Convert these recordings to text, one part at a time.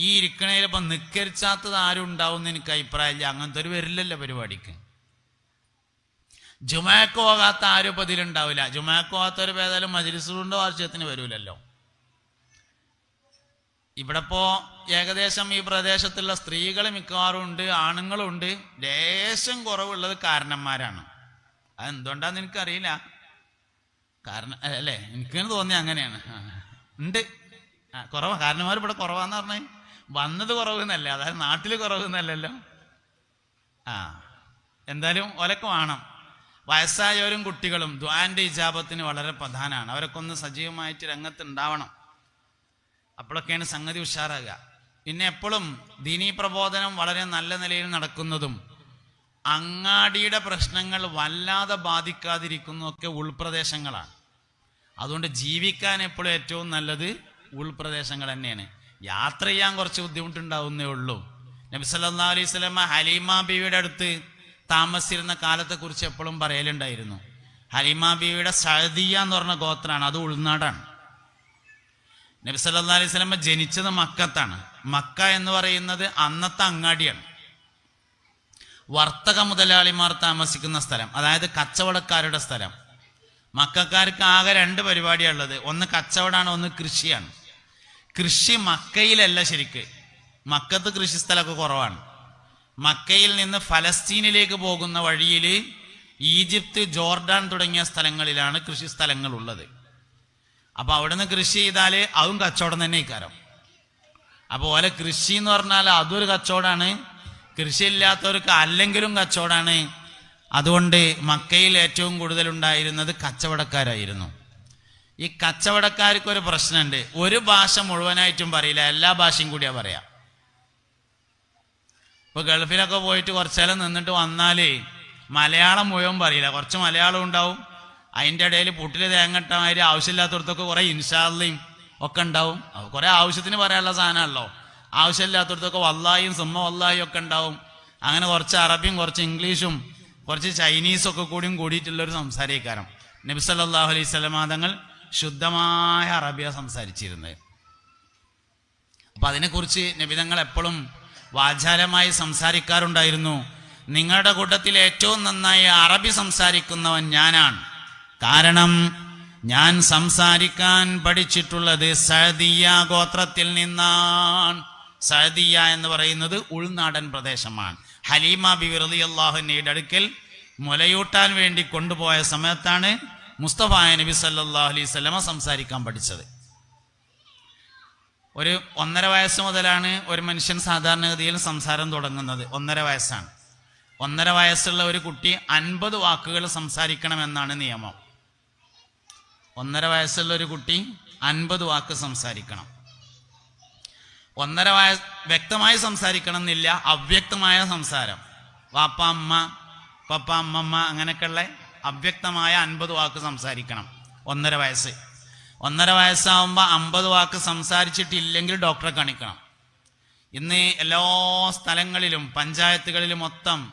ഈ ഇരിക്കണേൽ ഇപ്പം നിക്കരിച്ചാത്തത് ആരും ഉണ്ടാവും എന്ന് എനിക്ക് അഭിപ്രായമില്ല. അങ്ങനത്തെ ഒരു വരില്ലല്ലോ പരിപാടിക്ക്. ജുമാക്ക് പോകാത്ത ആരും ഇപ്പം ഇതിലുണ്ടാവില്ല ജുമാക്ക് പോകാത്തവർ ഏതായാലും മജിലിസുണ്ടോ വാർഷികത്തിന് വരൂലല്ലോ. ഇവിടെ ഇപ്പോൾ ഏകദേശം ഈ പ്രദേശത്തുള്ള സ്ത്രീകൾ മിക്കവാറും ഉണ്ട് ആണുങ്ങളും ഉണ്ട്. ലേശം കുറവുള്ളത് കാരണന്മാരാണ്. അതെന്തുകൊണ്ടാന്ന് എനിക്കറിയില്ല. കാരണം അല്ലേ? എനിക്ക് തോന്നിയ അങ്ങനെയാണ്. ഉണ്ട്. കുറവാ. കാരണന്മാർ ഇവിടെ കുറവാന്ന് പറഞ്ഞേ. വന്നത് കുറവെന്നല്ല അതായത് നാട്ടിൽ കുറവെന്നല്ലല്ലോ. ആ എന്തായാലും ഒലക്ക് വേണം. വയസ്സായവരും കുട്ടികളും ദ്വാന്റെ ഇജാബത്തിന് വളരെ പ്രധാനമാണ് അവരൊക്കെ ഒന്ന് സജീവമായിട്ട് രംഗത്ത് ഉണ്ടാവണം അപ്പോഴൊക്കെയാണ് സംഗതി ഉഷാറാകുക. പിന്നെ എപ്പോഴും ദീനീ പ്രബോധനം വളരെ നല്ല നിലയിൽ നടക്കുന്നതും അങ്ങാടിയുടെ പ്രശ്നങ്ങൾ വല്ലാതെ ബാധിക്കാതിരിക്കുന്നതൊക്കെ ഉൾപ്രദേശങ്ങളാണ്. അതുകൊണ്ട് ജീവിക്കാൻ എപ്പോഴും ഏറ്റവും നല്ലത് ഉൾപ്രദേശങ്ങൾ തന്നെയാണ്. യാത്ര ചെയ്യാൻ കുറച്ച് ബുദ്ധിമുട്ടുണ്ടാവുന്നേ ഉള്ളൂ. നബി സല്ലാ അലൈഹി സ്വലമ ഹലീമ ബീവിയുടെ അടുത്ത് താമസിച്ചിരുന്ന കാലത്തെക്കുറിച്ച് എപ്പോഴും പറയലുണ്ടായിരുന്നു. ഹലീമ ബീവിയുടെ സഅദിയ എന്ന് പറഞ്ഞ ഗോത്രമാണ് അത് ഉൾനാടാണ്. നബി സല്ലാ അലൈഹി സ്വലമ ജനിച്ചത് മക്കത്താണ്. മക്ക എന്ന് പറയുന്നത് അന്നത്തെ അങ്ങാടിയാണ്. വർത്തക മുതലാളിമാർ താമസിക്കുന്ന സ്ഥലം അതായത് കച്ചവടക്കാരുടെ സ്ഥലം. മക്കാർക്ക് ആകെ രണ്ട് പരിപാടിയാണുള്ളത് ഒന്ന് കച്ചവടമാണ് ഒന്ന് കൃഷിയാണ്. കൃഷി മക്കയിലല്ല ശരിക്ക്. മക്കത്ത് കൃഷി സ്ഥലമൊക്കെ കുറവാണ്. മക്കയിൽ നിന്ന് ഫലസ്തീനിലേക്ക് പോകുന്ന വഴിയിൽ ഈജിപ്ത് ജോർഡാൻ തുടങ്ങിയ സ്ഥലങ്ങളിലാണ് കൃഷി സ്ഥലങ്ങൾ ഉള്ളത് അപ്പൊ അവിടുന്ന് കൃഷി ചെയ്താൽ അതും കച്ചവടം തന്നെ ഇക്കാരം അപ്പൊ ഓലെ കൃഷി എന്ന് പറഞ്ഞാൽ അതൊരു കച്ചവടമാണ് കൃഷി ഇല്ലാത്തവർക്ക് അല്ലെങ്കിലും കച്ചവടമാണ് അതുകൊണ്ട് മക്കയിൽ ഏറ്റവും കൂടുതൽ ഉണ്ടായിരുന്നത് കച്ചവടക്കാരായിരുന്നു. ഈ കച്ചവടക്കാർക്ക് ഒരു പ്രശ്നമുണ്ട് ഒരു ഭാഷ മുഴുവനായിട്ടും പറയില്ല. എല്ലാ ഭാഷയും കൂടിയാ പറയാ. ഇപ്പൊ ഗൾഫിലൊക്കെ പോയിട്ട് കുറച്ചേരം നിന്നിട്ട് വന്നാലേ മലയാളം മുഴുവൻ പറയില്ല. കുറച്ച് മലയാളം ഉണ്ടാവും. അതിന്റെ ഇടയിൽ പുട്ടിൽ തേങ്ങട്ടമാര് ആവശ്യമില്ലാത്തടത്തൊക്കെ കുറെ ഇൻഷാല്ലയും ഒക്കെ ഉണ്ടാവും. കുറേ ആവശ്യത്തിന് പറയാനുള്ള സാധനമല്ലോ ആവശ്യമില്ലാത്തടത്തൊക്കെ വല്ലായും സുമ്മ വല്ലായും ഒക്കെ ഉണ്ടാവും. അങ്ങനെ കുറച്ച് അറബിയും കുറച്ച് ഇംഗ്ലീഷും കുറച്ച് ചൈനീസും ഒക്കെ കൂടിയും കൂടിയിട്ടുള്ള ഒരു സംസാരിക്കാരം നബി സല്ലല്ലാഹു അലൈഹി സ്വലമാ തങ്ങൾ ശുദ്ധമായ അറബിയ സംസാരിച്ചിരുന്നത്. അപ്പൊ അതിനെക്കുറിച്ച് നബിതങ്ങൾ എപ്പോഴും വാചാലമായി സംസാരിക്കാറുണ്ടായിരുന്നു. നിങ്ങളുടെ കൂട്ടത്തിൽ ഏറ്റവും നന്നായി അറബി സംസാരിക്കുന്നവൻ ഞാനാണ്. കാരണം ഞാൻ സംസാരിക്കാൻ പഠിച്ചിട്ടുള്ളത് സഹദിയ ഗോത്രത്തിൽ നിന്നാണ്. സഹദിയ എന്ന് പറയുന്നത് ഉൾനാടൻ പ്രദേശമാണ്. ഹലീമ ബി റളിയല്ലാഹുവിന്റെ അടുക്കൽ മുലയൂട്ടാൻ വേണ്ടി കൊണ്ടുപോയ സമയത്താണ് മുസ്തഫ നബി സല്ലാ അലൈഹി വസല്ലമ സംസാരിക്കാൻ പഠിച്ചത്. ഒരു ഒന്നര വയസ്സ് മുതലാണ് ഒരു മനുഷ്യൻ സാധാരണഗതിയിൽ സംസാരം തുടങ്ങുന്നത്. ഒന്നര വയസ്സാണ്. ഒന്നര വയസ്സുള്ള ഒരു കുട്ടി അൻപത് വാക്കുകൾ സംസാരിക്കണമെന്നാണ് നിയമം. ഒന്നര വയസ്സുള്ള ഒരു കുട്ടി അൻപത് വാക്ക് സംസാരിക്കണം. ഒന്നര വയസ്സ് വ്യക്തമായി സംസാരിക്കണം എന്നില്ല അവ്യക്തമായ സംസാരം. വാപ്പ അമ്മ പപ്പ അമ്മമ്മ അങ്ങനെയൊക്കെയുള്ള അവ്യക്തമായ അൻപത് വാക്ക് സംസാരിക്കണം. ഒന്നര വയസ്സ്. ഒന്നര വയസ്സാവുമ്പോൾ അമ്പത് വാക്ക് സംസാരിച്ചിട്ടില്ലെങ്കിൽ ഡോക്ടറെ കാണിക്കണം. ഇന്ന് എല്ലാ സ്ഥലങ്ങളിലും പഞ്ചായത്തുകളിലും മൊത്തം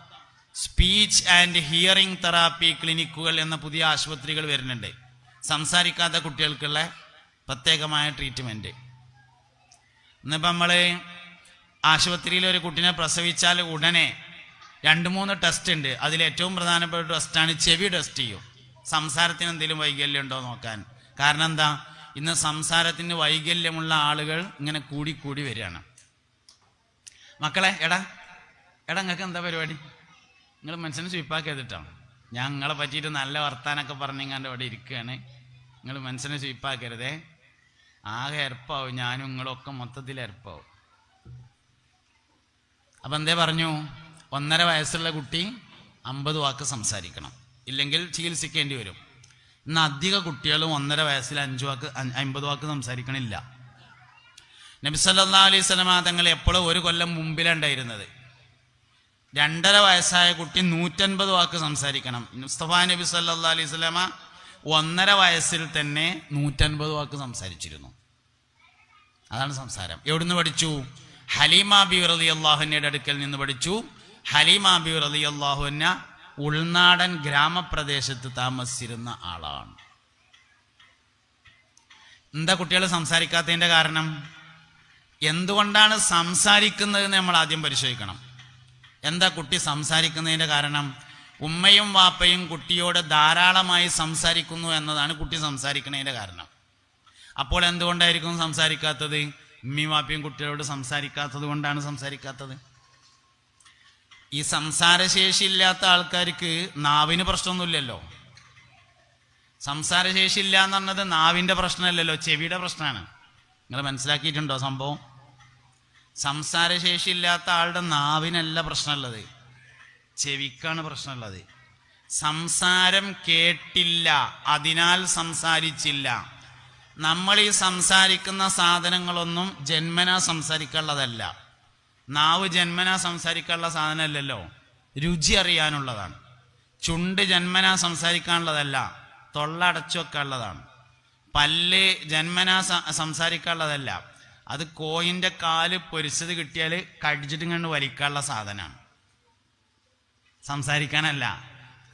സ്പീച്ച് ആൻഡ് ഹിയറിംഗ് തെറാപ്പി ക്ലിനിക്കുകൾ എന്ന പുതിയ ആശുപത്രികൾ വരുന്നുണ്ട്. സംസാരിക്കാത്ത കുട്ടികൾക്കുള്ള പ്രത്യേകമായ ട്രീറ്റ്മെന്റ് ഇന്നിപ്പോൾ നമ്മൾ ആശുപത്രിയിൽ ഒരു കുട്ടിനെ പ്രസവിച്ചാൽ ഉടനെ രണ്ട് മൂന്ന് ടെസ്റ്റ് ഉണ്ട്. അതിൽ ഏറ്റവും പ്രധാനപ്പെട്ട ടെസ്റ്റാണ് ചെവി ടെസ്റ്റ് ചെയ്യും. സംസാരത്തിന് എന്തെങ്കിലും വൈകല്യം ഉണ്ടോ നോക്കാൻ? കാരണം എന്താ? ഇന്ന് സംസാരത്തിന് വൈകല്യമുള്ള ആളുകൾ ഇങ്ങനെ കൂടി കൂടി വരികയാണ്. മക്കളെ എടാ എടാ നിങ്ങൾക്ക് എന്താ പരിപാടി? നിങ്ങൾ മനസ്സിനെ സ്വീപ്പാക്കി ചെയ്തിട്ടാണ് ഞാൻ നിങ്ങളെ പറ്റിയിട്ട് നല്ല വർത്താനൊക്കെ പറഞ്ഞിങ്ങാണ്ട് ഇവിടെ ഇരിക്കുകയാണ് നിങ്ങൾ മനസ്സിനെ സ്വീപ്പാക്കരുതേ ആകെ എരപ്പാവും. ഞാനും നിങ്ങളൊക്കെ മൊത്തത്തിൽ എരപ്പാവും. അപ്പം എന്തേ പറഞ്ഞു? ഒന്നര വയസ്സുള്ള കുട്ടി അമ്പത് വാക്ക് സംസാരിക്കണം. ഇല്ലെങ്കിൽ ചികിത്സിക്കേണ്ടി വരും. ഇന്ന് അധിക കുട്ടികളും ഒന്നര വയസ്സിൽ അഞ്ച് വാക്ക് അമ്പത് വാക്ക് സംസാരിക്കണില്ല. നബി സല്ലാ അലൈഹി സ്വലമ തങ്ങൾ എപ്പോഴും ഒരു കൊല്ലം മുമ്പിലുണ്ടായിരുന്നത് രണ്ടര വയസ്സായ കുട്ടി നൂറ്റൻപത് വാക്ക് സംസാരിക്കണം. മുസ്തഫ നബി സല്ലാ അലൈഹി സ്വലമ ഒന്നര വയസ്സിൽ തന്നെ നൂറ്റൻപത് വാക്ക് സംസാരിച്ചിരുന്നു. അതാണ് സംസാരം. എവിടുന്ന് പഠിച്ചു? ഹലീമ ബി അള്ളാഹുവിന്റെ അടുക്കൽ നിന്ന് പഠിച്ചു. ഹലീമ ബി റലി അള്ളാഹുവിന ഉൾനാടൻ ഗ്രാമപ്രദേശത്ത് താമസിച്ചിരുന്ന ആളാണ്. എന്താ കുട്ടികൾ സംസാരിക്കാത്തതിന്റെ കാരണം? എന്തുകൊണ്ടാണ് സംസാരിക്കുന്നതെന്ന് നമ്മൾ ആദ്യം പരിശോധിക്കണം. എന്താ കുട്ടി സംസാരിക്കുന്നതിന്റെ കാരണം? ഉമ്മയും വാപ്പയും കുട്ടിയോട് ധാരാളമായി സംസാരിക്കുന്നു എന്നതാണ് കുട്ടി സംസാരിക്കുന്നതിന്റെ കാരണം. അപ്പോൾ എന്തുകൊണ്ടായിരിക്കും സംസാരിക്കാത്തത്? ഉമ്മയും വാപ്പയും കുട്ടികളോട് സംസാരിക്കാത്തത് കൊണ്ടാണ് സംസാരിക്കാത്തത്. ഈ സംസാരശേഷി ഇല്ലാത്ത ആൾക്കാർക്ക് നാവിന് പ്രശ്നമൊന്നുമില്ലല്ലോ. സംസാരശേഷി ഇല്ല എന്ന് പറഞ്ഞത് നാവിന്റെ പ്രശ്നമല്ലല്ലോ ചെവിയുടെ പ്രശ്നമാണ്. നിങ്ങൾ മനസ്സിലാക്കിയിട്ടുണ്ടോ സംഭവം? സംസാരശേഷി ഇല്ലാത്ത ആളുടെ നാവിനല്ല പ്രശ്നമുള്ളത്. ചെവിക്കാണ് പ്രശ്നമുള്ളത്. സംസാരം കേട്ടില്ല അതിനാൽ സംസാരിച്ചില്ല. നമ്മൾ ഈ സംസാരിക്കുന്ന സാധനങ്ങളൊന്നും ജന്മന സംസാരിക്കാനുള്ളതല്ല. നാവ് ജന്മനാ സംസാരിക്കാനുള്ള സാധനമല്ലല്ലോ. രുചി അറിയാനുള്ളതാണ്. ചുണ്ട് ജന്മനാ സംസാരിക്കാനുള്ളതല്ല തൊള്ള അടച്ചു വെക്കാനുള്ളതാണ് പല്ല് ജന്മനാ സംസാരിക്കാനുള്ളതല്ല. അത് കോയിന്റെ കാൽ പൊരിച്ചത് കിട്ടിയാൽ കടിച്ചിട്ട് കണ്ട് വലിക്കാനുള്ള സാധനമാണ് സംസാരിക്കാനല്ല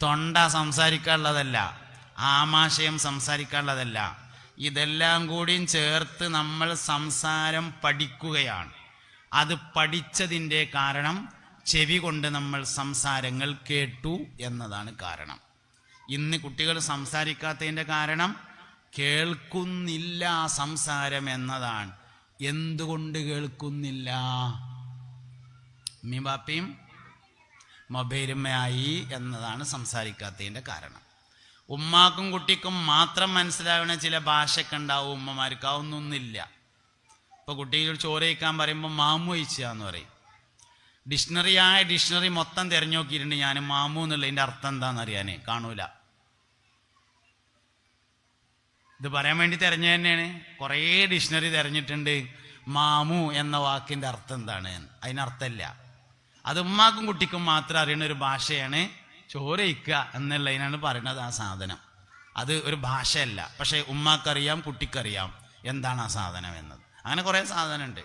തൊണ്ട സംസാരിക്കാനുള്ളതല്ല ആമാശയം സംസാരിക്കാനുള്ളതല്ല. ഇതെല്ലാം കൂടിയും ചേർത്ത് നമ്മൾ സംസാരം പഠിക്കുകയാണ്. അത് പഠിച്ചതിന്റെ കാരണം ചെവി കൊണ്ട് നമ്മൾ സംസാരങ്ങൾ കേട്ടു എന്നതാണ് കാരണം. ഇന്ന് കുട്ടികൾ സംസാരിക്കാത്തതിന്റെ കാരണം കേൾക്കുന്നില്ല സംസാരം എന്നതാണ്. എന്തുകൊണ്ട് കേൾക്കുന്നില്ല? ഉമ്മയും ബാപ്പയും മൊബൈലുമ്മയായി എന്നതാണ് സംസാരിക്കാത്തതിന്റെ കാരണം. ഉമ്മാക്കും കുട്ടിക്കും മാത്രം മനസ്സിലാവുന്ന ചില ഭാഷക്കുണ്ടാവും ഉണ്ടാവും. ഉമ്മമാർക്ക് അതൊന്നൊന്നില്ല ഇപ്പോൾ കുട്ടികൾ ചോര വയ്ക്കാൻ പറയുമ്പോൾ മാമു എന്ന് പറയും. ഡിക്ഷണറിയായ ഡിക്ഷണറി മൊത്തം തിരഞ്ഞു നോക്കിയിട്ടുണ്ട് ഞാൻ മാമു എന്നുള്ളതിന്റെ അർത്ഥം എന്താണെന്ന് അറിയാനേ? കാണൂല. ഇത് പറയാൻ വേണ്ടി തിരഞ്ഞു തന്നെയാണ്. കുറേ ഡിക്ഷണറി തിരഞ്ഞിട്ടുണ്ട്. മാമു എന്ന വാക്കിന്റെ അർത്ഥം എന്താണ്? അതിനർത്ഥമില്ല അത് ഉമ്മാക്കും കുട്ടിക്കും മാത്രം അറിയുന്ന ഒരു ഭാഷയാണ് ചോരയിക്കുക എന്നുള്ളതിനാണ് പറയുന്നത് ആ സാധനം. അത് ഒരു ഭാഷയല്ല. പക്ഷേ ഉമ്മാക്കറിയാം കുട്ടിക്കറിയാം. എന്താണ് ആ സാധനം എന്നത്? അങ്ങനെ കുറേ സാധനമുണ്ട്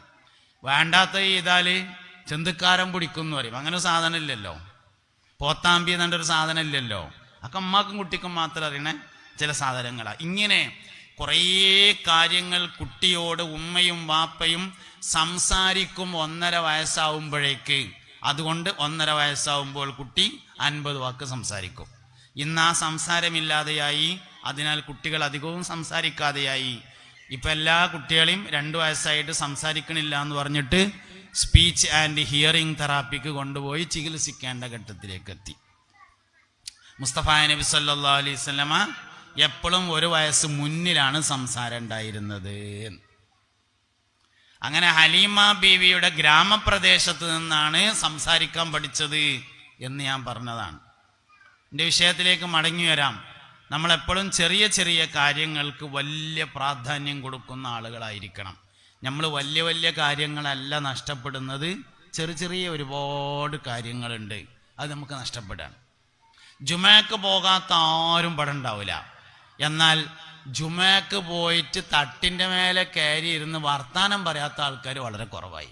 വേണ്ടാത്ത ചെയ്താൽ ചെന്തുക്കാരം പിടിക്കും എന്ന് പറയും. അങ്ങനെ സാധനം ഇല്ലല്ലോ. പോത്താമ്പി എന്നൊരു ഒരു സാധനം ഇല്ലല്ലോ. അതൊക്കെ അമ്മക്കും കുട്ടിക്കും മാത്രം അറിയണ ചില സാധനങ്ങളാണ് ഇങ്ങനെ കുറേ കാര്യങ്ങൾ കുട്ടിയോട് ഉമ്മയും വാപ്പയും സംസാരിക്കും ഒന്നര വയസ്സാവുമ്പോഴേക്ക്. അതുകൊണ്ട് ഒന്നര വയസ്സാവുമ്പോൾ കുട്ടി അൻപത് വാക്ക് സംസാരിക്കും. ഇന്ന് ആ സംസാരമില്ലാതെയായി. അതിനാൽ കുട്ടികൾ അധികവും സംസാരിക്കാതെയായി. ഇപ്പം എല്ലാ കുട്ടികളെയും രണ്ട് വയസ്സായിട്ട് സംസാരിക്കണില്ല എന്ന് പറഞ്ഞിട്ട് സ്പീച്ച് ആൻഡ് ഹിയറിംഗ് തെറാപ്പിക്ക് കൊണ്ടുപോയി ചികിത്സിക്കേണ്ട ഘട്ടത്തിലേക്ക് എത്തി. മുസ്തഫ നബി സല്ലാ അലൈഹി എപ്പോഴും ഒരു വയസ്സ് മുന്നിലാണ് സംസാരം ഉണ്ടായിരുന്നത്. അങ്ങനെ ഹലീമ ബീവിയുടെ ഗ്രാമപ്രദേശത്ത് നിന്നാണ് സംസാരിക്കാൻ പഠിച്ചത് എന്ന് ഞാൻ പറഞ്ഞതാണ്. എന്റെ വിഷയത്തിലേക്ക് മടങ്ങി വരാം. നമ്മളെപ്പോഴും ചെറിയ ചെറിയ കാര്യങ്ങൾക്ക് വലിയ പ്രാധാന്യം കൊടുക്കുന്ന ആളുകളായിരിക്കണം. നമ്മൾ വലിയ വലിയ കാര്യങ്ങളല്ല നഷ്ടപ്പെടുന്നത്. ചെറിയ ചെറിയ ഒരുപാട് കാര്യങ്ങളുണ്ട്. അത് നമുക്ക് നഷ്ടപ്പെടാം. ജുമയ്ക്ക് പോകാത്ത ആരും പടണ്ടാവില്ല എന്നാൽ ജുമയ്ക്ക് പോയിട്ട് തട്ടിന്റെ മേലെ കയറി ഇരുന്ന് വർത്താനം പറയാത്ത ആൾക്കാർ വളരെ കുറവായി.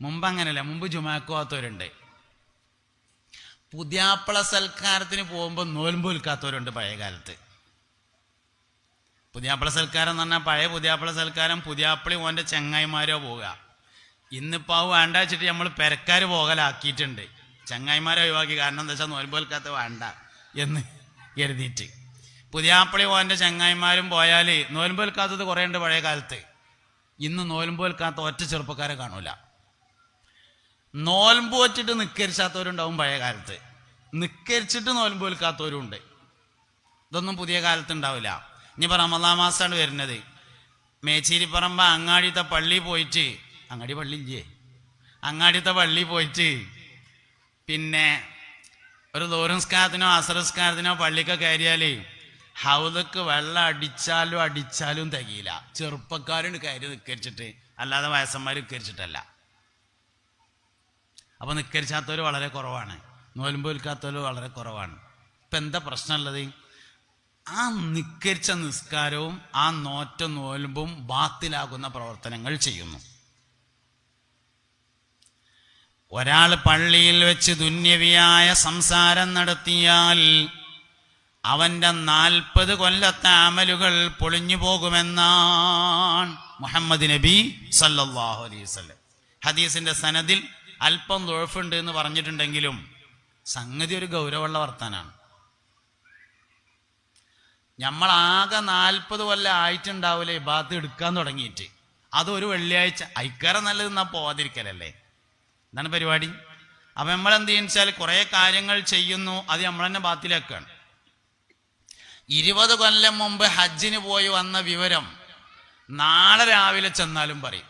മുമ്പ് അങ്ങനെയല്ല മുമ്പ് ജുമാക്ക് പോകാത്തവരുണ്ട്. പുതിയാപ്പള സൽക്കാരത്തിന് പോകുമ്പോൾ നോൽമ്പ് വിൽക്കാത്തവരുണ്ട് പഴയ കാലത്ത് പുതിയാപ്പള സൽക്കാരം എന്ന് പറഞ്ഞാൽ പഴയ പുതിയാപ്പള സൽക്കാരം പുതിയാപ്പളി ഓന്റെ ചങ്ങായിമാരോ പോവുക. ഇന്നിപ്പോൾ അത് വേണ്ട വെച്ചിട്ട് നമ്മൾ പെരക്കാർ പോകലാക്കിയിട്ടുണ്ട്. ചങ്ങായിമാരെ ഒഴിവാക്കി. കാരണം എന്താ വെച്ചാൽ നോൽമ്പ് വിൽക്കാത്ത വേണ്ട എന്ന് കരുതിയിട്ട്. പുതിയാപ്പളി ഓന്റെ ചങ്ങായിമാരും പോയാൽ നോൽമ്പ് വിൽക്കാത്തത് കുറേ ഉണ്ട് പഴയ കാലത്ത് ഇന്ന് നോൽമ്പ് വിൽക്കാത്ത ഒറ്റ ചെറുപ്പക്കാരെ കാണൂല. നോൽമ്പ് വച്ചിട്ട് നിക്കരിച്ചാത്തവരുണ്ടാവും പഴയ കാലത്ത്. നിക്കരിച്ചിട്ട് നോൽമ്പ് വിൽക്കാത്തവരും ഉണ്ട് ഇതൊന്നും പുതിയ കാലത്ത് ഉണ്ടാവില്ല ഇനിയിപ്പോൾ റമദാ മാസമാണ് വരുന്നത്. മേച്ചേരിപ്പറമ്പ അങ്ങാടിത്തെ പള്ളി പോയിട്ട് അങ്ങാടി പള്ളി ഇല്ലേ? അങ്ങാടിത്തെ പള്ളി പോയിട്ട് പിന്നെ ഒരു ദൂരംസ്കാരത്തിനോ അസറസ്കാരത്തിനോ പള്ളിക്ക് കയറിയാൽ ഹൗലക്ക് വെള്ളം അടിച്ചാലും അടിച്ചാലും തികയില്ല. ചെറുപ്പക്കാരുണ്ട് കയറി നിക്കരിച്ചിട്ട് അല്ലാതെ വയസ്സന്മാർ നിക്കരിച്ചിട്ടല്ല അപ്പോൾ നിക്കരിച്ചാത്തവർ വളരെ കുറവാണ്. നോൽമ്പ് വിൽക്കാത്തവർ വളരെ കുറവാണ്. ഇപ്പം എന്താ പ്രശ്നമുള്ളത്? ആ നിക്കരിച്ച നിസ്കാരവും ആ നോറ്റ നോലുമ്പും ബാത്തിലാകുന്ന പ്രവർത്തനങ്ങൾ ചെയ്യുന്നു. ഒരാൾ പള്ളിയിൽ വെച്ച് ദുന്യവിയായ സംസാരം നടത്തിയാൽ അവന്റെ നാൽപ്പത് കൊല്ലത്തെ അമലുകൾ പൊളിഞ്ഞു പോകുമെന്നാണ് മുഹമ്മദ് നബി സല്ലാഹു അലൈഹി ഹദീസിന്റെ സനദിൽ അല്പം ദുഴഫുണ്ട് എന്ന് പറഞ്ഞിട്ടുണ്ടെങ്കിലും സംഗതി ഒരു ഗൗരവമുള്ള വർത്താനാണ്. നമ്മളാകെ നാൽപ്പത് കൊല്ലം ആയിട്ടുണ്ടാവില്ലേ ഭാഗത്ത് എടുക്കാൻ തുടങ്ങിയിട്ട്. അതൊരു വെള്ളിയാഴ്ച. ഐക്കാര നല്ലത് എന്നാ പോവാതിരിക്കലല്ലേ? എന്താണ് പരിപാടി? അപ്പൊ നമ്മൾ എന്ത് ചെയ്യുന്ന വെച്ചാൽ കുറെ കാര്യങ്ങൾ ചെയ്യുന്നു അത് നമ്മൾ തന്നെ ബാത്തിലാക്കുകയാണ് ഇരുപത് കൊല്ലം മുമ്പ് ഹജ്ജിന് പോയി വന്ന വിവരം നാളെ രാവിലെ ചെന്നാലും പറയും.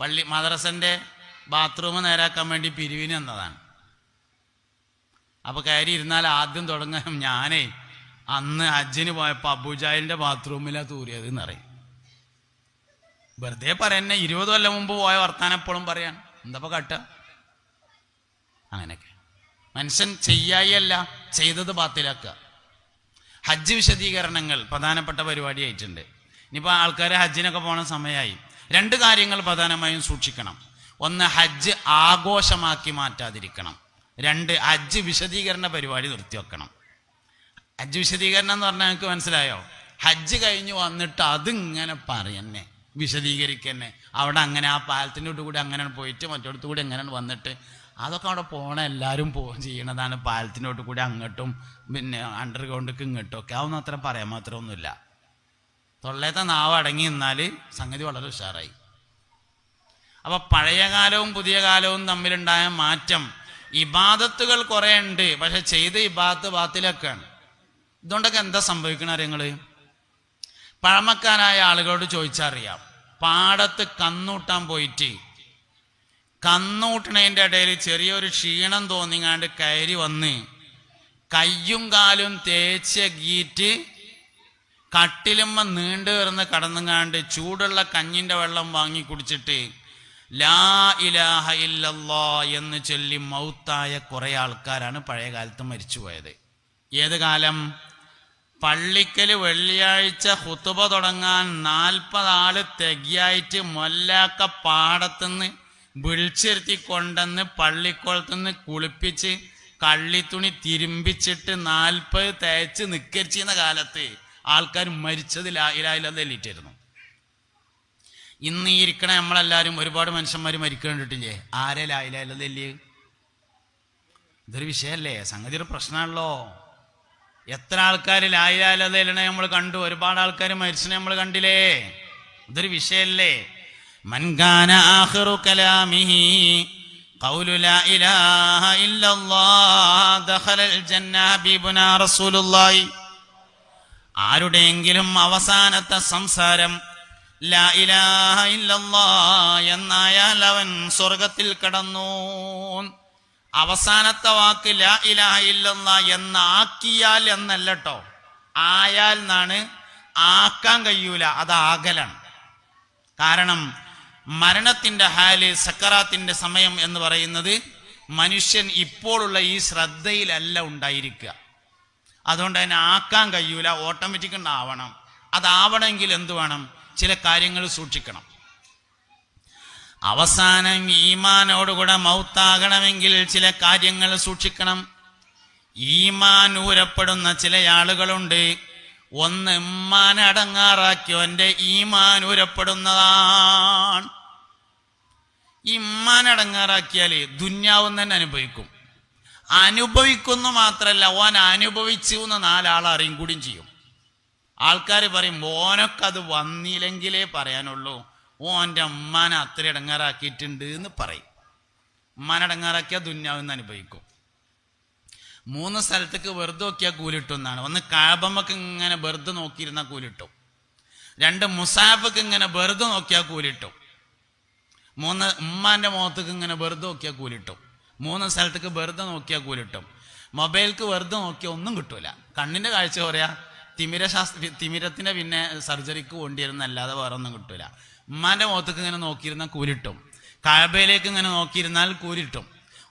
പള്ളി മദ്രസന്റെ ബാത്റൂം നേരാക്കാൻ വേണ്ടി പിരിവിന് എന്നതാണ് അപ്പൊ കയറി ഇരുന്നാൽ ആദ്യം തുടങ്ങാൻ ഞാനേ അന്ന് അജ്ജിന് പോയപ്പോൾ അബുജാലിന്റെ ബാത്റൂമിലാ തൂറിയത് എന്നറിയും വെറുതെ പറയുന്നെ ഇരുപത് കൊല്ലം മുമ്പ് പോയ വർത്താനം എപ്പോഴും പറയാൻ. എന്താ കട്ട? അങ്ങനെയൊക്കെ. മനുഷ്യൻ ചെയ്യായല്ല ചെയ്തത് ബാത്തിലാക്കുക. ഹജ്ജ് വിശദീകരണങ്ങൾ പ്രധാനപ്പെട്ട പരിപാടിയായിട്ടുണ്ട് ഇനിയിപ്പോൾ ആൾക്കാർ ഹജ്ജിനൊക്കെ പോണ സമയമായി രണ്ട് കാര്യങ്ങൾ പ്രധാനമായും സൂക്ഷിക്കണം. ഒന്ന് ഹജ്ജ് ആഘോഷമാക്കി മാറ്റാതിരിക്കണം. രണ്ട് ഹജ്ജ് വിശദീകരണ പരിപാടി നിർത്തിവെക്കണം. ഹജ്ജ് വിശദീകരണം എന്ന് പറഞ്ഞാൽ നിങ്ങൾക്ക് മനസ്സിലായോ? ഹജ്ജ് കഴിഞ്ഞ് വന്നിട്ട് അതിങ്ങനെ പറയന്നെ വിശദീകരിക്കന്നെ. അവിടെ അങ്ങനെ ആ പാലത്തിന്റെ കൂടി അങ്ങനെ പോയിട്ട് മറ്റോടത്ത് കൂടി അങ്ങനെ വന്നിട്ട്. അതൊക്കെ അവിടെ പോണ എല്ലാവരും പോ ചെയ്യണതാണ് പാലത്തിനോട്ട് കൂടി അങ്ങോട്ടും പിന്നെ അണ്ടർഗ്രൗണ്ടിക്ക് ഇങ്ങോട്ടും ഒക്കെ. അതൊന്നും അത്ര പറയാൻ മാത്രമൊന്നുമില്ല. തൊള്ളേത്തെ നാവ് അടങ്ങി നിന്നാൽ സംഗതി വളരെ ഉഷാറായി. അപ്പൊ പഴയ കാലവും പുതിയ കാലവും തമ്മിലുണ്ടായ മാറ്റം. ഇബാദത്തുകൾ കുറെ ഉണ്ട് പക്ഷെ ചെയ്ത ഇബാദത്ത് ബാത്തിലൊക്കെയാണ്. ഇതുകൊണ്ടൊക്കെ എന്താ സംഭവിക്കണ അറിയങ്ങൾ പഴമക്കാരായ ആളുകളോട് ചോദിച്ചറിയാം. പാടത്ത് കന്നൂട്ടാൻ പോയിട്ട് കന്നൂട്ടണേന്റെ ഇടയിൽ ചെറിയൊരു ക്ഷീണം തോന്നിങ്ങാണ്ട് കയറി വന്ന് കയ്യും കാലും തേച്ച ഗീറ്റ് കട്ടിലുമ്മ നീണ്ടു കടന്നുങ്ങാണ്ട് ചൂടുള്ള കഞ്ഞിന്റെ വെള്ളം വാങ്ങി കുടിച്ചിട്ട് ലാ ഇലാഹ ഇല്ലല്ലാ എന്ന് ചൊല്ലി മൗത്തായ കുറെ ആൾക്കാരാണ് പഴയ കാലത്ത് മരിച്ചുപോയത് ഏത് കാലം? പള്ളിക്കൽ വെള്ളിയാഴ്ച ഹുത്തുബ തുടങ്ങാൻ നാൽപ്പതാൾ തെകിയായിട്ട് മൊല്ലാക്ക പാടത്തുനിന്ന് വിളിച്ചിരുത്തി കൊണ്ടെന്ന് പള്ളിക്കുളത്തുനിന്ന് കുളിപ്പിച്ച് കള്ളിത്തുണി തിരുമ്പിച്ചിട്ട് നാൽപ്പത് തേച്ച് നിക്കരിച്ചിരുന്ന കാലത്ത് ആൾക്കാർ മരിച്ചത് ലായിലായില്ലാതെ എല്ലിട്ടായിരുന്നു ഇന്ന് ഈ ഇരിക്കണ നമ്മളെല്ലാരും ഒരുപാട് മനുഷ്യന്മാർ മരിക്കണ്ടിട്ടില്ലേ ആരെ എല്ലിയേ ഇതൊരു വിഷയമല്ലേ സംഗതി ഒരു പ്രശ്നമാണല്ലോ. എത്ര ആൾക്കാർ ലായിലാലതയിലണ നമ്മൾ കണ്ടു. ഒരുപാട് ആൾക്കാർ മരിച്ചു നമ്മൾ കണ്ടില്ലേ? ഇതൊരു വിഷയല്ലേ? മൻകാന ആഹിറു കലാമിഹി ആരുടെയെങ്കിലും അവസാനത്തെ സംസാരം എന്നായാൽ അവൻ സ്വർഗത്തിൽ കടന്നു. അവസാനത്തെ വാക്ക് ലാ ഇലാഹ ഇല്ലെന്ന എന്നാക്കിയാൽ എന്നല്ലട്ടോ ആയാൽ എന്നാണ്? ആക്കാൻ കഴിയൂല. അത് ആകലാണ്. കാരണം മരണത്തിന്റെ ഹാൽ സക്കറാത്തിന്റെ സമയം എന്ന് പറയുന്നത് മനുഷ്യൻ ഇപ്പോഴുള്ള ഈ ശ്രദ്ധയിലല്ല ഉണ്ടായിരിക്കുക. അതുകൊണ്ട് തന്നെ ആക്കാൻ കഴിയൂല. ഓട്ടോമാറ്റിക് ഉണ്ടാവണം അതാവണമെങ്കിൽ എന്ത് വേണം? ചില കാര്യങ്ങൾ സൂക്ഷിക്കണം. അവസാനം ഈമാനോടുകൂടെ മൗത്താകണമെങ്കിൽ ചില കാര്യങ്ങൾ സൂക്ഷിക്കണം. ഈമാൻ ഊരപ്പെടുന്ന ചില ആളുകളുണ്ട്. ഒന്ന് ഇമ്മാനെ അടങ്ങാറാക്കിയോ എന്റെ ഈമാൻ ഊരപ്പെടുന്നതാണ്. ഇമ്മാൻ അടങ്ങാറാക്കിയാൽ ദുന്യാവും തന്നെ അനുഭവിക്കും. അനുഭവിക്കുന്നു മാത്രല്ല ഓൻ അനുഭവിച്ചു എന്ന് നാലാൾ അറിയും കൂടിയും ചെയ്യും. ആൾക്കാർ പറയും അത് വന്നില്ലെങ്കിലേ പറയാനുള്ളൂ. ഓന്റെ അമ്മാനെ അത്ര ഇടങ്ങാറാക്കിയിട്ടുണ്ട് എന്ന് പറയും. ഉമ്മാനെ ഇടങ്ങാറാക്കിയാൽ ദുന്യാവെന്ന് അനുഭവിക്കും. മൂന്ന് സ്ഥലത്തേക്ക് വെറുതെ നോക്കിയാൽ കൂലിട്ടുന്നാണ് ഒന്ന് കാബമ്മക്ക് ഇങ്ങനെ വെറുതെ നോക്കിയിരുന്നാൽ കൂലിട്ടും. രണ്ട് മുസാഫക്ക് ഇങ്ങനെ വെറുതെ നോക്കിയാൽ കൂലിട്ടും. മൂന്ന് ഉമ്മാന്റെ മുഖത്തേക്ക് ഇങ്ങനെ വെറുതെ നോക്കിയാൽ കൂലിട്ടും. മൂന്ന് സ്ഥലത്തേക്ക് വെറുതെ നോക്കിയാൽ കൂലിട്ടും. മൊബൈൽക്ക് വെറുതെ നോക്കിയാൽ ഒന്നും കിട്ടൂല. കണ്ണിന്റെ കാഴ്ച പറയാ. തിമിര ശാസ്ത്ര തിമിരത്തിന്റെ പിന്നെ സർജറിക്ക് കൊണ്ടിരുന്നല്ലാതെ വേറെ ഒന്നും കിട്ടൂല. ഉമ്മാന്റെ മുഖത്തേക്ക് ഇങ്ങനെ നോക്കിയിരുന്ന കൂലിട്ടും കാബയിലേക്ക് ഇങ്ങനെ നോക്കിയിരുന്നാൽ കൂലിട്ടും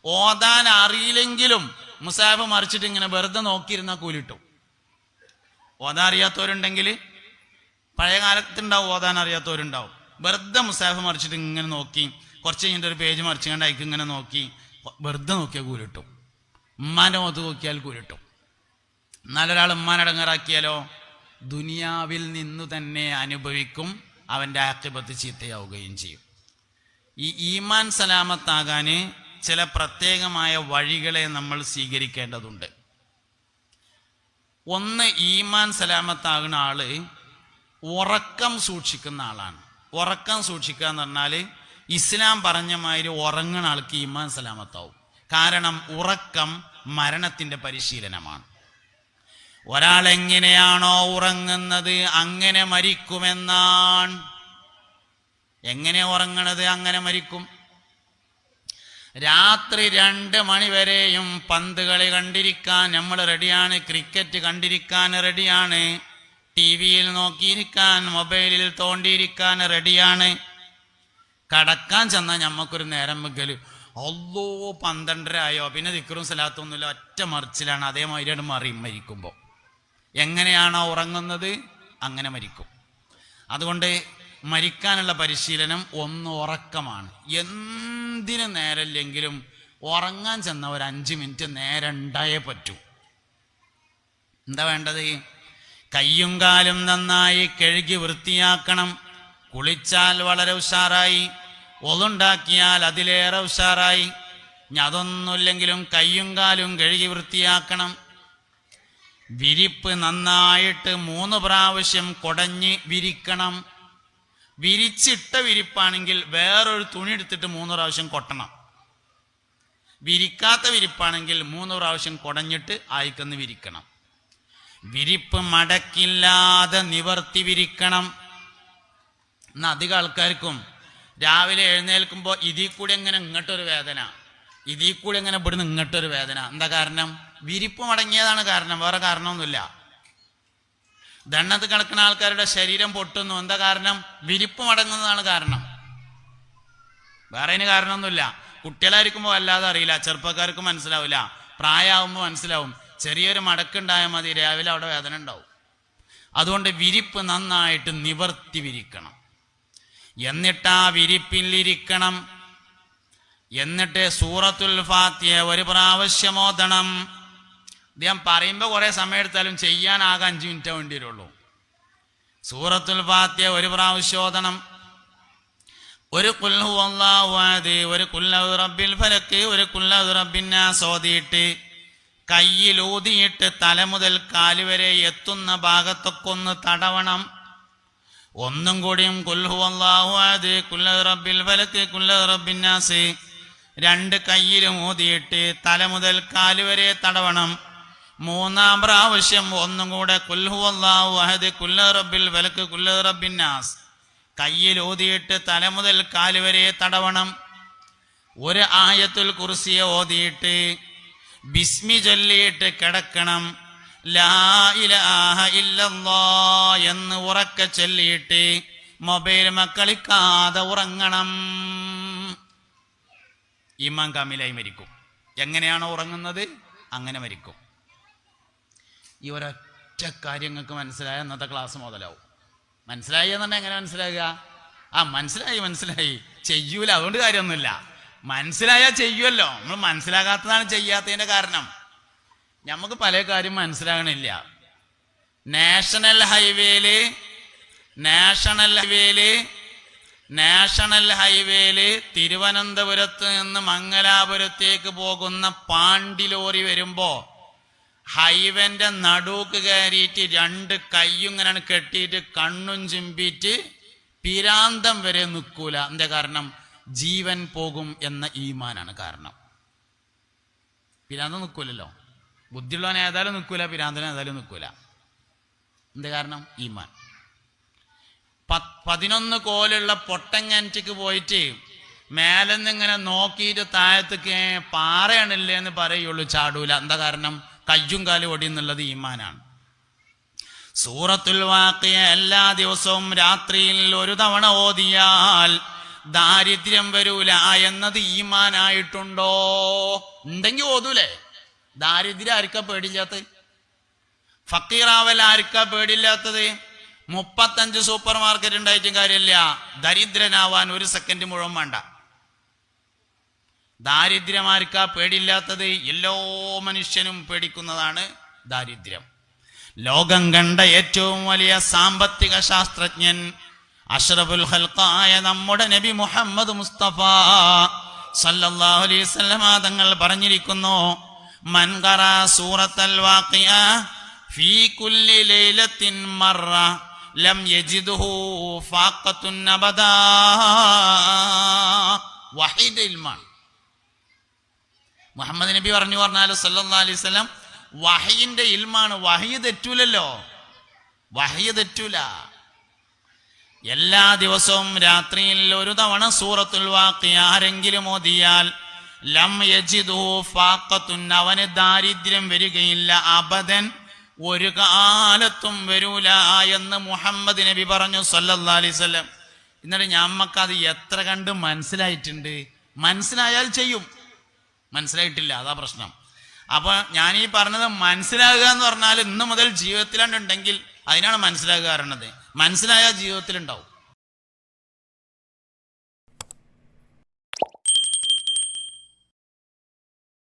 ഓതാൻ അറിയില്ലെങ്കിലും മുസാഫ് മറിച്ചിട്ട് ഇങ്ങനെ വെറുതെ നോക്കിയിരുന്ന കൂലിട്ടും ഓതാൻ അറിയാത്തവരുണ്ടെങ്കിൽ പഴയ കാലത്തുണ്ടാവും ഓതാൻ അറിയാത്തവരുണ്ടാവും. വെറുതെ മുസാഫ് മറിച്ചിട്ട് ഇങ്ങനെ നോക്കി കുറച്ച് കഴിഞ്ഞിട്ട് ഒരു പേജ് മറിച്ചുകൊണ്ട് അയക്ക് ഇങ്ങനെ നോക്കി വെറുതെ നോക്കിയാൽ കൂലിട്ടും ഉമ്മാന്റെ മുഖത്ത് നോക്കിയാൽ കൂലിട്ടും എന്നാലൊരാൾ ഉമ്മാനടങ്ങറാക്കിയാലോ? ദുനിയാവിൽ നിന്നു തന്നെ അനുഭവിക്കും അവന്റെ ആക്കിബത്ത് ചീത്തയാവുകയും ചെയ്യും. ഈ ഈമാൻ സലാമത്താകാൻ ചില പ്രത്യേകമായ വഴികളെ നമ്മൾ സ്വീകരിക്കേണ്ടതുണ്ട്. ഒന്ന് ഈമാൻ സലാമത്താകുന്ന ആൾ ഉറക്കം സൂക്ഷിക്കുന്ന ആളാണ്. ഉറക്കം സൂക്ഷിക്കുക എന്ന് പറഞ്ഞാൽ ഇസ്ലാം പറഞ്ഞ മാതിരി ഉറങ്ങുന്ന ആൾക്ക് ഈമാൻ സലാമത്താവും. കാരണം ഉറക്കം മരണത്തിന്റെ പരിശീലനമാണ്. ഒരാൾ എങ്ങനെയാണോ ഉറങ്ങുന്നത് അങ്ങനെ മരിക്കുമെന്നാണ്. എങ്ങനെ ഉറങ്ങണത് അങ്ങനെ മരിക്കും? രാത്രി രണ്ട് മണിവരെയും പന്ത് കളി കണ്ടിരിക്കാൻ നമ്മൾ റെഡിയാണ് ക്രിക്കറ്റ് കണ്ടിരിക്കാൻ റെഡിയാണ് ടി വിയിൽ നോക്കിയിരിക്കാൻ മൊബൈലിൽ തോണ്ടിയിരിക്കാൻ റെഡിയാണ്. കടക്കാൻ ചെന്നാൽ ഞമ്മക്കൊരു നേരം വെക്കൽ. ഒല്ലോ പന്ത്രണ്ടര ആയോ? പിന്നെ ദിക്കറും സ്ഥലത്തൊന്നുമില്ല ഒറ്റ മറിച്ചിലാണ്. അതേമാതിരിയാണ് മറിയും മരിക്കുമ്പോൾ എങ്ങനെയാണോ ഉറങ്ങുന്നത് അങ്ങനെ മരിക്കും. അതുകൊണ്ട് മരിക്കാനുള്ള പരിശീലനം ഒന്ന് ഉറക്കമാണ്. എന്തിനു നേരമില്ലെങ്കിലും ഉറങ്ങാൻ ചെന്ന ഒരു അഞ്ച് മിനിറ്റ് നേരണ്ടായേ പറ്റൂ. എന്താ വേണ്ടത്? കയ്യും കാലും നന്നായി കഴുകി വൃത്തിയാക്കണം. കുളിച്ചാൽ വളരെ ഉഷാറായി. ഒതുണ്ടാക്കിയാൽ അതിലേറെ ഉഷാറായി. അതൊന്നുമില്ലെങ്കിലും കയ്യും കാലും കഴുകി വൃത്തിയാക്കണം. വിരിപ്പ് നന്നായിട്ട് മൂന്ന് പ്രാവശ്യം കൊടഞ്ഞ് വിരിക്കണം. വിരിച്ചിട്ട വിരിപ്പാണെങ്കിൽ വേറൊരു തുണി എടുത്തിട്ട് മൂന്ന് പ്രാവശ്യം കൊട്ടണം. വിരിക്കാത്ത വിരിപ്പാണെങ്കിൽ മൂന്ന് പ്രാവശ്യം കൊടഞ്ഞിട്ട് ആയിക്കൊന്ന് വിരിക്കണം. വിരിപ്പ് മടക്കില്ലാതെ നിവർത്തി വിരിക്കണം. എന്നാ അധികം ആൾക്കാർക്കും രാവിലെ എഴുന്നേൽക്കുമ്പോൾ ഇതിൽ കൂടി എങ്ങനെ ഇങ്ങോട്ടൊരു വേദന. ഇതിൽ കൂടി എങ്ങനെ ഇവിടുന്ന് ഇങ്ങോട്ടൊരു വേദന. എന്താ കാരണം? വിരിപ്പ് മടങ്ങിയതാണ് കാരണം വേറെ കാരണമൊന്നുമില്ല. ദണ്ണത്ത് കിടക്കുന്ന ആൾക്കാരുടെ ശരീരം പൊട്ടുന്നു. എന്താ കാരണം? വിരിപ്പ് മടങ്ങുന്നതാണ് കാരണം. വേറെ അതിന് കാരണമൊന്നുമില്ല. കുട്ടികളായിരിക്കുമ്പോൾ വല്ലാതെ അറിയില്ല. ചെറുപ്പക്കാർക്ക് മനസ്സിലാവില്ല. പ്രായമാകുമ്പോൾ മനസ്സിലാവും. ചെറിയൊരു മടക്കുണ്ടായാൽ മതി. രാവിലെ അവിടെ വേദന ഉണ്ടാവും. അതുകൊണ്ട് വിരിപ്പ് നന്നായിട്ട് നിവർത്തി വിരിക്കണം. എന്നിട്ട് ആ വിരിപ്പിലിരിക്കണം. എന്നിട്ട് സൂറത്തുൽ ഫാത്തിയ ഒരു പ്രാവശ്യം ഓതണം ഇദ്ദേഹം പറയുമ്പോൾ കുറെ സമയം എടുത്താലും ചെയ്യാനാകെ അഞ്ച് മിനിറ്റ് വേണ്ടി വരുള്ളൂ സൂറത്തുൽ ഫാത്തിയ ഒരു പ്രാവശ്യോധനം ഒരു കുല്ലു അള്ളാഹുവാദ് ഒരു കുല്ലു റബ്ബിൽ ഫലക്ക് ഒരു കുല്ലു റബ്ബിന്നാസ് ഓതിയിട്ട് കയ്യിൽ ഊതിയിട്ട് തല മുതൽ കാൽ വരെ എത്തുന്ന ഭാഗത്തൊക്കെ ഒന്ന് തടവണം. ഒന്നും കൂടിയും കുൽഹു അള്ളാഹുവാദ് കുല്ലു റബ്ബിൽ ഫലക്ക് കുല്ലു റബ്ബിന്നാസ് രണ്ട് കയ്യിലും ഊതിയിട്ട് തല മുതൽ കാൽ വരെ തടവണം. മൂന്നാം പ്രാവശ്യം ഒന്നും കൂടെ അഹദ് കുല്ല റബ്ബിൽ വലക്ക് റബ്ബിന്നാസ് കയ്യിൽ ഓതിയിട്ട് തല മുതൽ കാൽ വരെ തടവണം. ഒരു ആയത്തുൽ കുർസിയെ ഓതിയിട്ട് ബിസ്മി ചൊല്ലിയിട്ട് കിടക്കണം. എന്ന് ഉറക്കെ ചൊല്ലിയിട്ട് മൊബൈൽ മക്കളിക്കാതെ ഉറങ്ങണം. ഇമാം കാമിലായി മരിക്കും. എങ്ങനെയാണോ ഉറങ്ങുന്നത്? അങ്ങനെ മരിക്കും. ഈ ഒരൊറ്റ കാര്യങ്ങൾക്ക് മനസ്സിലായ? അന്നത്തെ ക്ലാസ് മുതലാവും. മനസ്സിലായി എന്നുണ്ടെങ്കിൽ എങ്ങനെ മനസ്സിലാകുക ആ മനസ്സിലായി മനസ്സിലായി. ചെയ്യൂല അതുകൊണ്ട് കാര്യമൊന്നുമില്ല. മനസ്സിലായാൽ ചെയ്യുമല്ലോ നമ്മൾ മനസ്സിലാകാത്തതാണ് ചെയ്യാത്തതിന്റെ കാരണം. നമുക്ക് പല കാര്യം മനസ്സിലാകണില്ല. നാഷണൽ ഹൈവേയിൽ നാഷണൽ ഹൈവേയിൽ നാഷണൽ ഹൈവേയിൽ തിരുവനന്തപുരത്ത് നിന്ന് മംഗലാപുരത്തേക്ക് പോകുന്ന പാണ്ടി ലോറി വരുമ്പോ ഹൈവന്റെ നടുക്ക് കയറിയിട്ട് രണ്ട് കൈയും ഇങ്ങനെ കെട്ടിയിട്ട് കണ്ണും ചിമ്പിയിട്ട് പിരാന്തം വരെ നിൽക്കൂല എന്താ കാരണം? ജീവൻ പോകും എന്ന ഈമാനാണ് കാരണം. പിരാന്തം നിൽക്കൂലല്ലോ ബുദ്ധിയുള്ളവൻ ഏതായാലും നിൽക്കൂല പിരാന്തൻ ഏതായാലും നിൽക്കൂല എന്താ കാരണം? ഈമാൻ. പതിനൊന്ന് കോലുള്ള പൊട്ടങ്ങാന്റിക്ക് പോയിട്ട് മേലെന്ന് ഇങ്ങനെ നോക്കിയിട്ട് താഴത്തേക്ക് പാറയാണില്ലേ എന്ന് പറയുള്ളൂ ചാടൂല. എന്താ കാരണം? കയ്യും കാലും ഒടിയെന്നുള്ളത് ഈമാനാണ്. സൂറത്തുൽ വാക്കിയ എല്ലാ ദിവസവും രാത്രിയിൽ ഒരു തവണ ഓതിയാൽ ദാരിദ്ര്യം വരൂല എന്നത് ഈമാനായിട്ടുണ്ടോ? ഉണ്ടെങ്കിൽ ഓതൂലേ. ദാരിദ്ര്യം ആർക്ക പേടില്ലാത്തത് ഫക്കീറാവൽ ആർക്കാ പേടില്ലാത്തത് മുപ്പത്തഞ്ച് സൂപ്പർ മാർക്കറ്റ് ഉണ്ടായിട്ടും കാര്യമില്ല. ദരിദ്രനാവാൻ ഒരു സെക്കൻഡ് മുഴുവൻ വേണ്ട. ദാരിദ്ര്യം ആർക്കാ പേടിയില്ലാത്തത് എല്ലാ മനുഷ്യനും പേടിക്കുന്നതാണ് ദാരിദ്ര്യം. ലോകം കണ്ട ഏറ്റവും വലിയ സാമ്പത്തിക ശാസ്ത്രജ്ഞൻ അഷ്റഫുൽ ഹൽക്കായ നമ്മുടെ നബി മുഹമ്മദ് മുസ്തഫ സല്ലല്ലാഹു അലൈഹി വസല്ലമ തങ്ങൾ പറഞ്ഞിരിക്കുന്നു മൻ ഖറ സൂറത്തൽ വാഖിയ ഫീ കുല്ലി ലൈലത്തിൻ മറ ലം യജിദുഹു ഫാഖത്തുൻ അബദാ മുഹമ്മദ് നബി പറഞ്ഞു പറഞ്ഞാൽ സല്ലാ അലൈഹി വസല്ലം വഹയിന്റെ ഇൽമാണ് വഹയ് തെറ്റൂലല്ലോ. വഹയ് തെറ്റൂല. എല്ലാ ദിവസവും രാത്രിയിൽ ഒരു തവണ സൂറത്തുൽ വാക്കി ആരെങ്കിലും ഓതിയാൽ ലം യജിദു ഫാഖത്തുൻ അവന് ദാരിദ്ര്യം വരികയില്ല അബദൻ ഒരു കാലത്തും വരൂല എന്ന് മുഹമ്മദ് നബി പറഞ്ഞു സല്ലാ അലൈഹി വസല്ലം. എന്നിട്ട് ഞമ്മക്കത് എത്ര കണ്ട് മനസ്സിലായിട്ടുണ്ട്? മനസ്സിലായാൽ ചെയ്യും. മനസ്സിലായിട്ടില്ല അതാ പ്രശ്നം. അപ്പോൾ ഞാൻ ഈ പറഞ്ഞത് മനസ്സിലാകുക എന്ന് പറഞ്ഞാൽ ഇന്ന് മുതൽ ജീവിതത്തിലാണ്ടുണ്ടെങ്കിൽ അതിനാണ് മനസ്സിലാകുക പറയണത് മനസ്സിലായ ജീവിതത്തിലുണ്ടാവും.